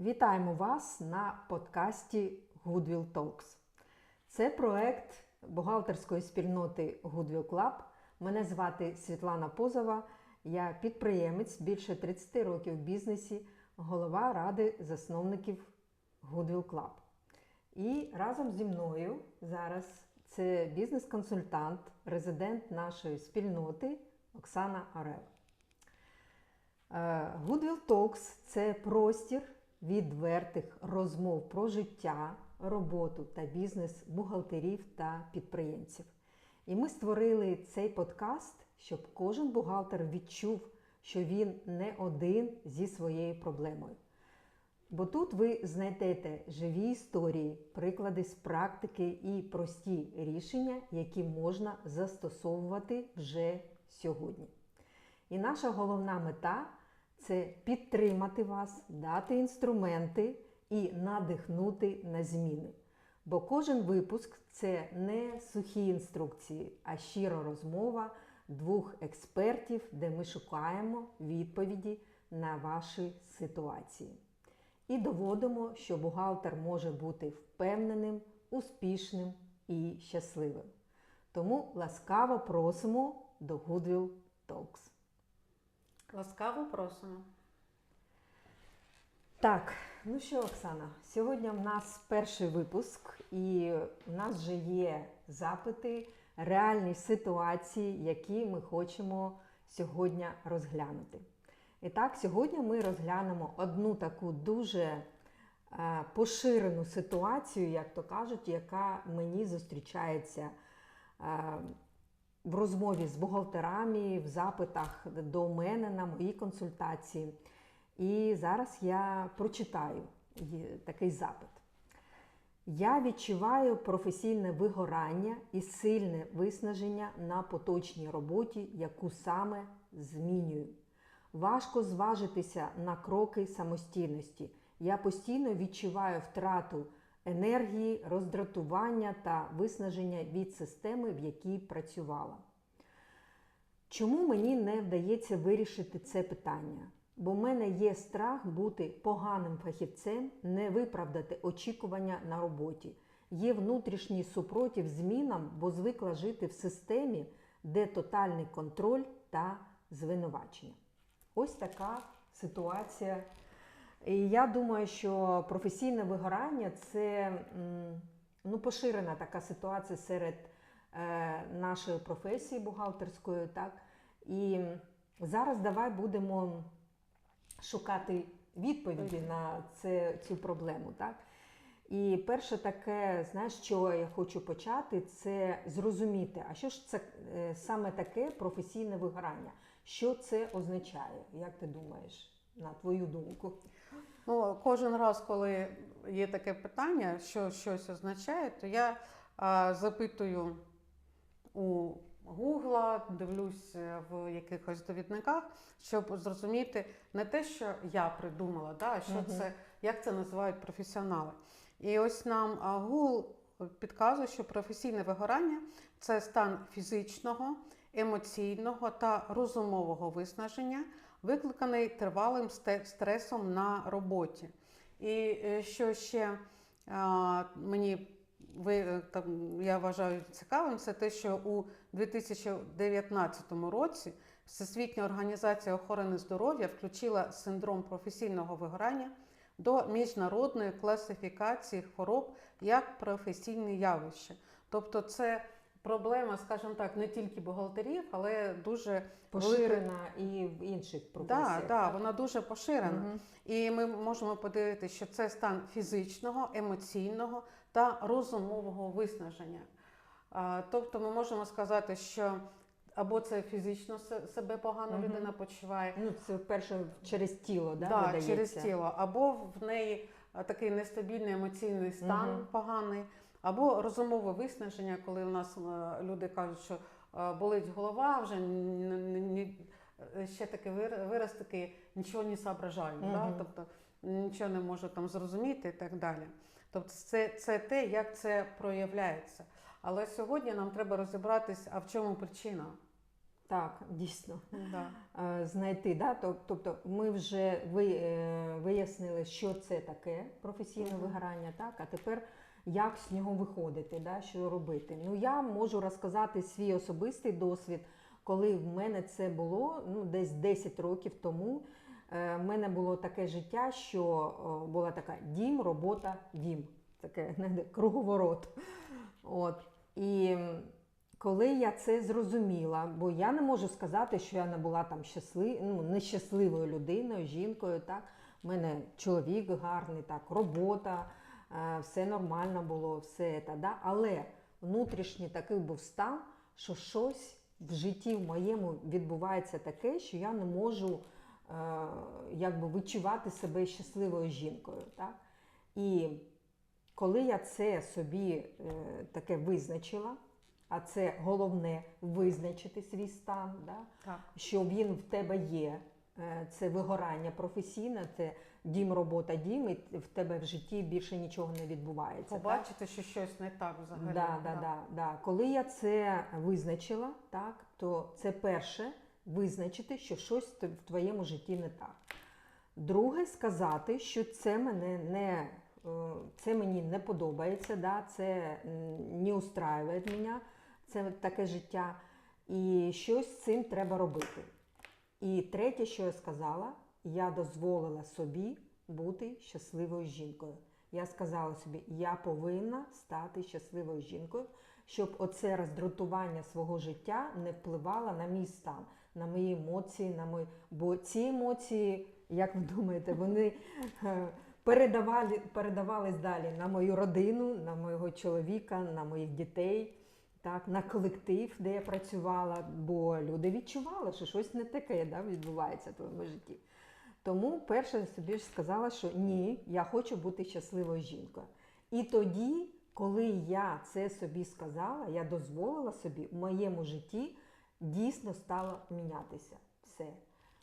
Вітаємо вас на подкасті Goodwill Talks. Це проект бухгалтерської спільноти Goodwill Club. Мене звати Світлана Позова. Я підприємець більше 30 років в бізнесі, голова ради засновників Goodwill Club. І разом зі мною зараз це бізнес-консультант, резидент нашої спільноти Оксана Орел. Е, Goodwill Talks – це простір відвертих розмов про життя, роботу та бізнес бухгалтерів та підприємців. І ми створили цей подкаст, щоб кожен бухгалтер відчув, що він не один зі своєю проблемою. Бо тут ви знайдете живі історії, приклади з практики і прості рішення, які можна застосовувати вже сьогодні. І наша головна мета це підтримати вас, дати інструменти і надихнути на зміни. Бо кожен випуск це не сухі інструкції, а щира розмова двох експертів, де ми шукаємо відповіді на ваші ситуації. І доводимо, що бухгалтер може бути впевненим, успішним і щасливим. Тому ласкаво просимо до Goodwill Talks. Ласкаво просимо. Так, ну що, Оксана, сьогодні в нас перший випуск, і в нас вже є запити, реальні ситуації, які ми хочемо сьогодні розглянути. І так, сьогодні ми розглянемо одну таку дуже е, поширену ситуацію, як то кажуть, яка мені зустрічається е, в розмові з бухгалтерами, в запитах до мене на мої консультації. І зараз я прочитаю такий запит. Я відчуваю професійне вигорання і сильне виснаження на поточній роботі, яку саме змінюю. Важко зважитися на кроки самостійності. Я постійно відчуваю втрату енергії, роздратування та виснаження від системи, в якій працювала. Чому мені не вдається вирішити це питання? Бо в мене є страх бути поганим фахівцем, не виправдати очікування на роботі. Є внутрішній супротив змінам, бо звикла жити в системі, де тотальний контроль та звинувачення. Ось така ситуація. І я думаю, що професійне вигорання це ну, поширена така ситуація серед е, нашої професії бухгалтерської. Так? І зараз давай будемо шукати відповіді на це, цю проблему. Так? І перше таке, знаєш, що я хочу почати, це зрозуміти, а що ж це е, саме таке професійне вигорання? Що це означає? Як ти думаєш, на твою думку? Ну, Кожен раз, коли є таке питання, що щось означає, то я а, запитую у Гугла, дивлюсь в якихось довідниках, щоб зрозуміти не те, що я придумала, да, а що uh це, як це називають професіонали. І ось нам Google підказує, що професійне вигорання це стан фізичного, емоційного та розумового виснаження, викликаний тривалим стресом на роботі. І що ще мені ви там я вважаю цікавим, це те, що у 2019 році Всесвітня організація охорони здоров'я включила синдром професійного вигорання до міжнародної класифікації хвороб як професійне явище. Тобто, це проблема, скажімо так, не тільки бухгалтерів, але дуже поширена і в інших професіях. Так, да, вона дуже поширена. Угу. І ми можемо подивитися, що це стан фізичного, емоційного та розумового виснаження. Тобто ми можемо сказати, що або це фізично себе погано угу. людина почуває. Ну, це перше через тіло, да, да, видається? через тіло, або в неї такий нестабільний емоційний стан угу. поганий, або розумове виснаження, коли у нас люди кажуть, що болить голова, вже ще такий вираз такий нічого не соображаю, угу. да? тобто нічого не можу там зрозуміти і так далі. Тобто це, це те, як це проявляється. Але сьогодні нам треба розібратися, а в чому причина? Так, дійсно. Да. Е, Знайти, да? Тобто ми вже е, вияснили, що це таке професійне Мгм. вигорання, так? а тепер як з нього виходити, да? що робити. Ну, я можу розказати свій особистий досвід, коли в мене це було ну, десь 10 років тому. Е, В мене було таке життя, що була така дім, робота, дім. Таке знаєте, круговорот. От. І коли я це зрозуміла, бо я не можу сказати, що я не була там щаслив, ну, нещасливою людиною, жінкою. Так? У мене чоловік гарний, так, робота, все нормально було, все це, да? але внутрішній такий був стан, що щось в житті в моєму відбувається таке, що я не можу е, якби відчувати себе щасливою жінкою. Так? І коли я це собі е, таке визначила, а це головне визначити свій стан, да? Так. що він в тебе є. Е, Це вигорання професійне, це дім, робота, дім, і в тебе в житті більше нічого не відбувається. так? Побачити, що щось не так взагалі. Да, да, да, да. Коли я це визначила, так, то це перше визначити, що щось в твоєму житті не так. Друге, сказати, що це мене не е, це мені не подобається, да, це не устраює мене, це таке життя, і щось з цим треба робити. І третє, що я сказала, я дозволила собі бути щасливою жінкою. Я сказала собі, я повинна стати щасливою жінкою, щоб оце роздратування свого життя не впливало на мій стан, на мої емоції, на мої. Бо ці емоції, як ви думаєте, вони е, передавали, передавались далі на мою родину, на мого чоловіка, на моїх дітей. Так, на колектив, де я працювала, бо люди відчували, що щось не таке да, відбувається в твоєму житті. Тому перше собі ж сказала, що ні, я хочу бути щасливою жінкою. І тоді, коли я це собі сказала, я дозволила собі в моєму житті дійсно стало мінятися все.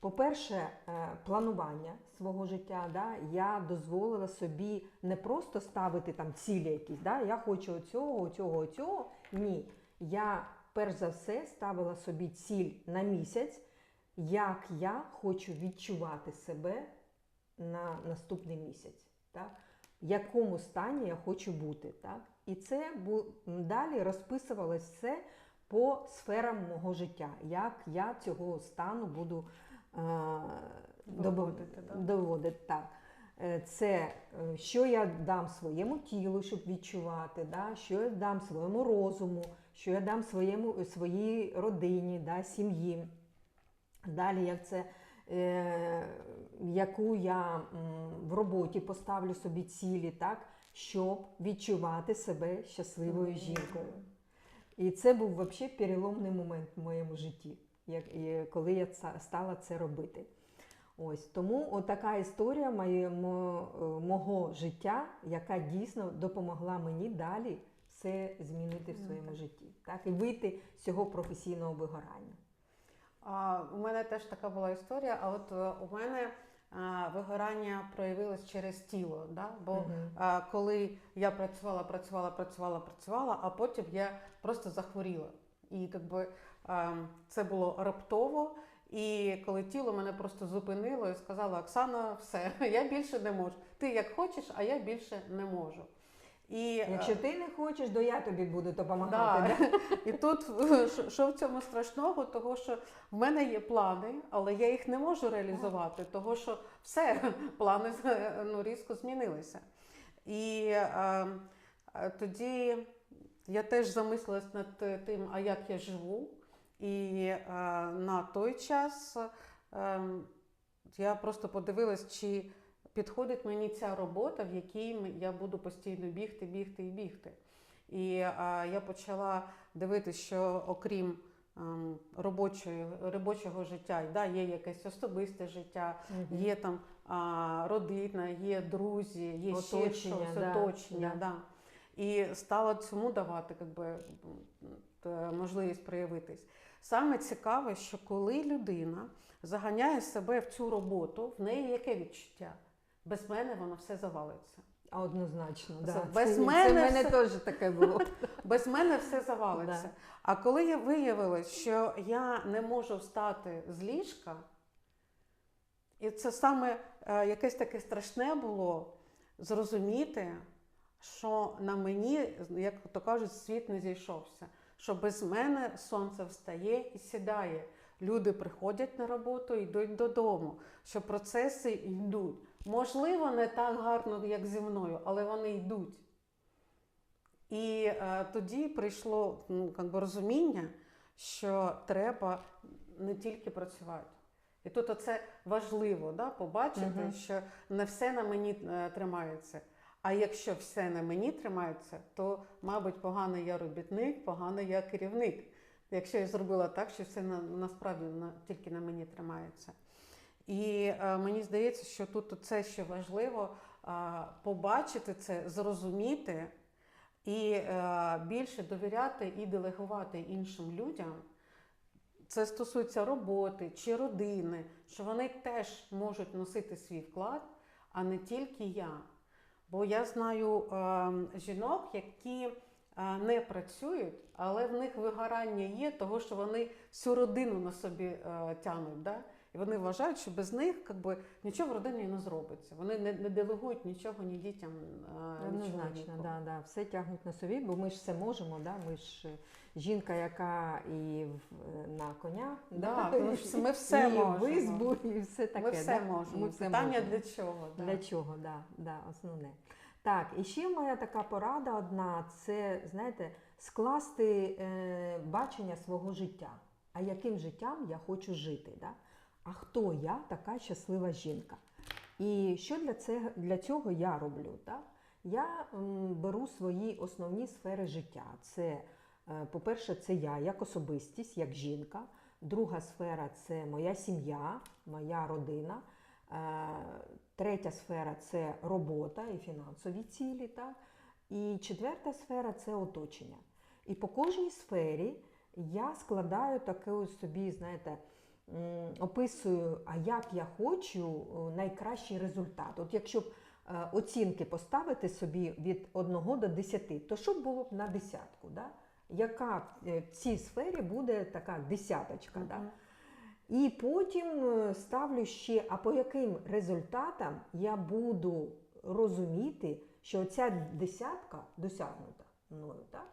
По-перше, е, планування свого життя, да, я дозволила собі не просто ставити там цілі якісь, да, я хочу оцього, оцього, оцього. Ні. Я перш за все ставила собі ціль на місяць, як я хочу відчувати себе на наступний місяць. Так? В якому стані я хочу бути. Так? І це далі розписувалось все по сферам мого життя, як я цього стану буду е, Доводити, да? доводити. Так. Е, Це е, що я дам своєму тілу, щоб відчувати, да? що я дам своєму розуму, що я дам своєму, своїй родині, да? сім'ї. Далі, як це, е, яку я м, в роботі поставлю собі цілі, так, щоб відчувати себе щасливою жінкою. І це був взагалі переломний момент в моєму житті, як, коли я стала це робити. Ось тому отака історія моєму, е, мого життя, яка дійсно допомогла мені далі все змінити в своєму житті, так і вийти з цього професійного вигорання. А, у мене теж така була історія, а от е, у мене а, вигорання проявилось через тіло. Да? Бо Мгм. а, коли я працювала, працювала, працювала, працювала, а потім я просто захворіла. І якби, а, це було раптово. І коли тіло мене просто зупинило і сказало, Оксана, все, я більше не можу. Ти як хочеш, а я більше не можу. І, е, Якщо ти не хочеш, то я тобі буду допомагати. Да. І тут що- що в цьому страшного, того що в мене є плани, але я їх не можу реалізувати, того що все, плани ну, різко змінилися. І е, е, тоді я теж замислилась над тим, а як я живу. І е, на той час е, я просто подивилась, чи підходить мені ця робота, в якій я буду постійно бігти, бігти і бігти. І а, я почала дивитися, що окрім ем, робочої, робочого життя, да, є якесь особисте життя, Мгм. є там а, родина, є друзі, є ще щось, да, оточення. да. Да. І стала цьому давати как би, можливість проявитись. Саме цікаве, що коли людина заганяє себе в цю роботу, в неї яке відчуття? Без мене воно все завалиться. А, Однозначно, да. без це, мене це мене все- теж таке було. Без мене все завалиться. Да. А коли я виявила, що я не можу встати з ліжка, і це саме е, якесь таке страшне було зрозуміти, що на мені, як то кажуть, світ не зійшовся. Що без мене сонце встає і сідає. Люди приходять на роботу і йдуть додому, що процеси йдуть. Можливо, не так гарно, як зі мною, але вони йдуть. І е, тоді прийшло ну, как би, розуміння, що треба не тільки працювати. І тут оце важливо да, побачити, Мгм. що не все на мені е, тримається. А якщо все на мені тримається, то, мабуть, поганий я робітник, поганий я керівник. Якщо я зробила так, що все на, насправді на, тільки на мені тримається. І е, мені здається, що тут це ще важливо а, побачити це, зрозуміти і е, більше довіряти і делегувати іншим людям. Це стосується роботи чи родини, що вони теж можуть носити свій вклад, а не тільки я. Бо я знаю е, жінок, які е, не працюють, але в них вигорання є, того, що вони всю родину на собі е, тянуть. Да? І вони вважають, що без них як би, нічого в родині не зробиться. Вони не, не делегують нічого ні дітям, е, Однозначно, да, да. все тягнуть на собі, бо ми ж все можемо, да? ми ж е, жінка, яка і в- на коня, Да, да? тому що ми все і можемо. в избу, і все таке. Ми все да? можемо. Ми все Питання можемо. для чого? Да. Для чого, да, да, основне. Так, і ще моя така порада одна це, знаєте, скласти е, бачення свого життя. А яким життям я хочу жити? Да? А хто я така щаслива жінка? І що для, це, для цього я роблю? Так? Я м, беру свої основні сфери життя. Це, е, по-перше, це я як особистість, як жінка. Друга сфера це моя сім'я, моя родина. Третя сфера це робота і фінансові цілі. Так? І четверта сфера це оточення. І по кожній сфері я складаю таке собі, знаєте, описую, а як я хочу е, найкращий результат. От якщо б е, оцінки поставити собі від 1 до 10, то що б було б на десятку? Да? Яка е, в цій сфері буде така десяточка? Да? І потім е, ставлю ще, а по яким результатам я буду розуміти, що ця десятка досягнута мною. Так?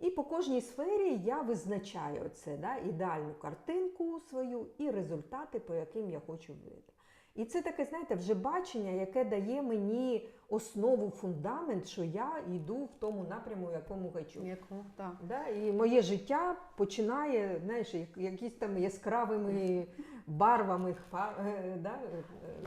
І по кожній сфері я визначаю це, да, ідеальну картинку свою і результати, по яким я хочу жити. І це таке, знаєте, вже бачення, яке дає мені основу, фундамент, що я йду в тому напряму, в якому хочу. Яку? Так. Да? І моє життя починає знаєш, якісь там яскравими барвами е, да, е,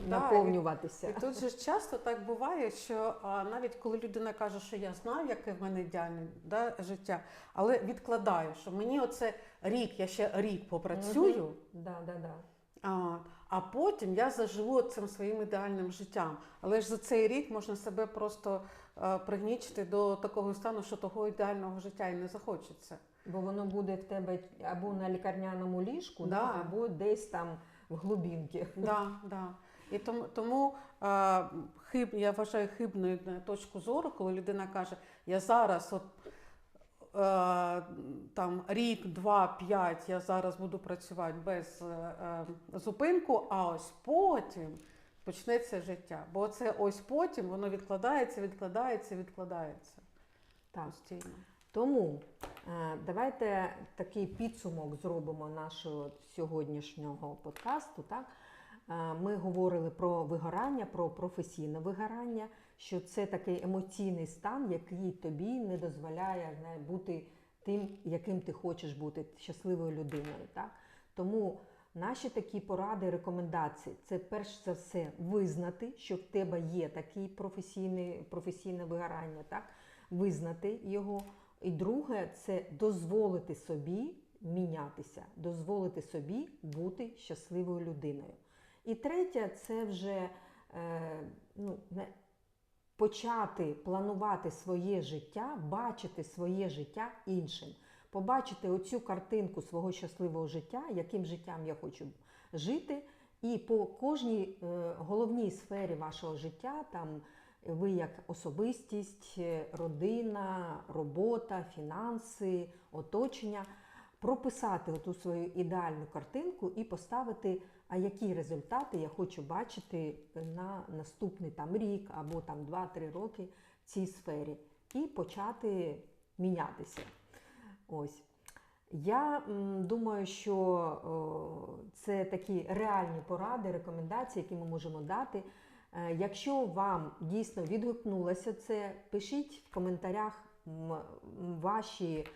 Да, наповнюватися. І тут же часто так буває, що а, навіть коли людина каже, що я знаю, яке в мене ідеальне да, життя, але відкладаю, що мені оце рік, я ще рік попрацюю, Да, да, да. А, а потім я заживу цим своїм ідеальним життям. Але ж за цей рік можна себе просто а, пригнічити до такого стану, що того ідеального життя і не захочеться. Бо воно буде в тебе або на лікарняному ліжку, Да. да, або десь там в глибінки. Да, да. І тому, тому е, хиб, я вважаю хибною е, точку зору, коли людина каже, я зараз от, е, там, рік, два, п'ять, я зараз буду працювати без е, е, зупинку, а ось потім почнеться життя. Бо це ось потім воно відкладається, відкладається, відкладається Так. постійно. Тому е, давайте такий підсумок зробимо нашого сьогоднішнього подкасту. Так? Е, Ми говорили про вигорання, про професійне вигорання, що це такий емоційний стан, який тобі не дозволяє знає, бути тим, яким ти хочеш бути, щасливою людиною. Так? Тому наші такі поради, рекомендації це перш за все визнати, що в тебе є професійний, професійне вигорання, так? визнати його. І друге, це дозволити собі мінятися, дозволити собі бути щасливою людиною. І третє, це вже е, ну, почати планувати своє життя, бачити своє життя іншим, побачити оцю картинку свого щасливого життя, яким життям я хочу жити, і по кожній е, головній сфері вашого життя, там ви як особистість, е, родина, робота, фінанси, оточення, прописати оту свою ідеальну картинку і поставити, а які результати я хочу бачити на наступний там рік або там 2-3 роки в цій сфері, і почати мінятися. Ось. Я думаю, що це такі реальні поради, рекомендації, які ми можемо дати. Е, Якщо вам дійсно відгукнулося це, пишіть в коментарях ваші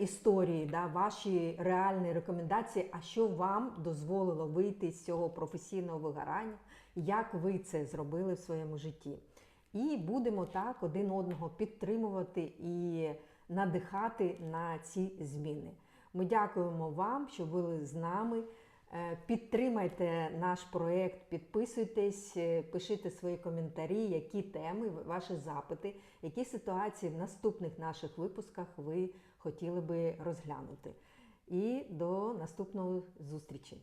історії, да, ваші реальні рекомендації, а що вам дозволило вийти з цього професійного вигорання, як ви це зробили в своєму житті. І будемо так один одного підтримувати і надихати на ці зміни. Ми дякуємо вам, що були з нами. Е, Підтримайте наш проєкт, підписуйтесь, е, пишіть свої коментарі, які теми, ваші запити, які ситуації в наступних наших випусках ви хотіли би розглянути. І до наступної зустрічі.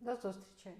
До зустрічі!